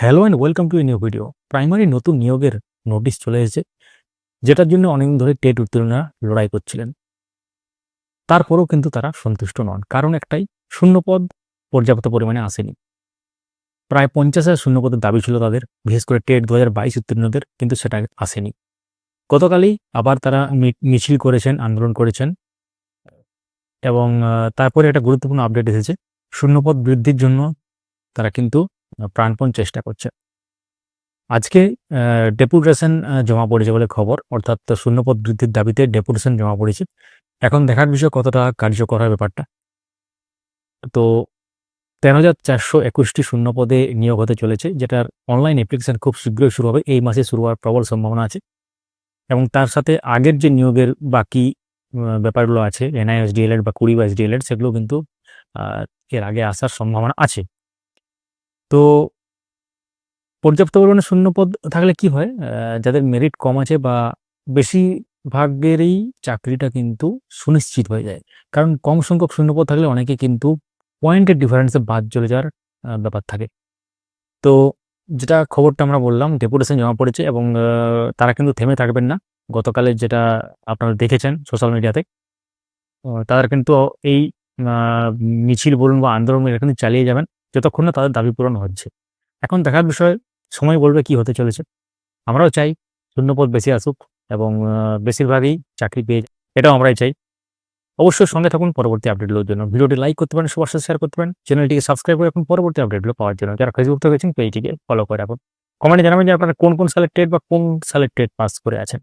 Hello and welcome to a new video primary নতুন নিয়োগের notice চলে এসেছে, যেটার জন্য অনেকদিন ধরে টেট উত্তীর্ণরা লড়াই করছিলেন। তারপরেও কিন্তু তারা সন্তুষ্ট নন, কারণ একটাই, শূন্যপদ পর্যাপ্ত পরিমাণে আসেনি। প্রায় পঞ্চাশ হাজার শূন্যপদের দাবি ছিল তাদের, বিশেষ করে টেট দু হাজার বাইশ উত্তীর্ণদের, কিন্তু সেটা আসেনি। গতকালই আবার তারা মিছিল করেছেন, আন্দোলন করেছেন, এবং তারপরে একটা গুরুত্বপূর্ণ আপডেট এসেছে, শূন্যপদ বৃদ্ধির জন্য তারা কিন্তু প্রাণপণ চেষ্টা করছে। আজকে ডেপুটেশন জমা পড়েছে বলে খবর, অর্থাৎ শূন্যপদ বৃদ্ধির দাবিতে ডেপুটেশন জমা পড়েছে। এখন দেখার বিষয় কতটা কার্যকর হয় ব্যাপারটা। তো তেরো হাজার চারশো একুশটি শূন্যপদে নিয়োগ হতে চলেছে, যেটার অনলাইন অ্যাপ্লিকেশন খুব শীঘ্রই শুরু হবে, এই মাসে শুরু হওয়ার প্রবল সম্ভাবনা আছে। এবং তার সাথে আগের যে নিয়োগের বাকি ব্যাপারগুলো আছে এনআইএস ডিএলএড বা কুড়ি বাইশ ডিএলএড সেগুলো কিন্তু এর আগে আসার সম্ভাবনা আছে। তো পর্যাপ্ত পরিমাণে শূন্যপদ থাকলে কি হয়? যাদের মেরিট কম আছে বা বেশিরভাগেরই চাকরিটা কিন্তু সুনিশ্চিত হয়ে যায়। কারণ কম সংখ্যক শূন্যপদ থাকলে অনেকে কিন্তু পয়েন্টের ডিফারেন্সে বাদ চলে যাওয়ার ব্যাপার থাকে। তো যেটা খবরটা আমরা বললাম ডেপুটেশন জমা পড়েছে এবং তারা কিন্তু থেমে থাকবেন না। গতকালের যেটা আপনারা দেখেছেন সোশ্যাল মিডিয়াতে তারা কিন্তু এই মিছিল বলুন বা আন্দোলন এটা কিন্তু চালিয়ে যাবেন। যতক্ষণ না তাদের দাবি পূরণ হচ্ছে। এখন দেখার বিষয়, সময় বলবে কি হতে চলেছে। আমরাও চাই শূন্যপদ বেশি আসুক এবং বেশিরভাগই চাকরি পেয়ে। এটাও আমরাই চাই। অবশ্যই সঙ্গে থাকুন পরবর্তী আপডেটগুলোর জন্য। ভিডিওটি লাইক করতে পারেন, সবার সাথে শেয়ার করতে পারেন। চ্যানেলটিকে সাবস্ক্রাইব করে রাখুন পরবর্তী আপডেটগুলো পাওয়ার জন্য। যারা ফেসবুক থেকে গেছেন পেজটিকে ফলো করে রাখুন। কমেন্টে জানাবেন যে আপনারা কোন কোন সালের টেট বা কোন সালের টেট পাস করে আছেন।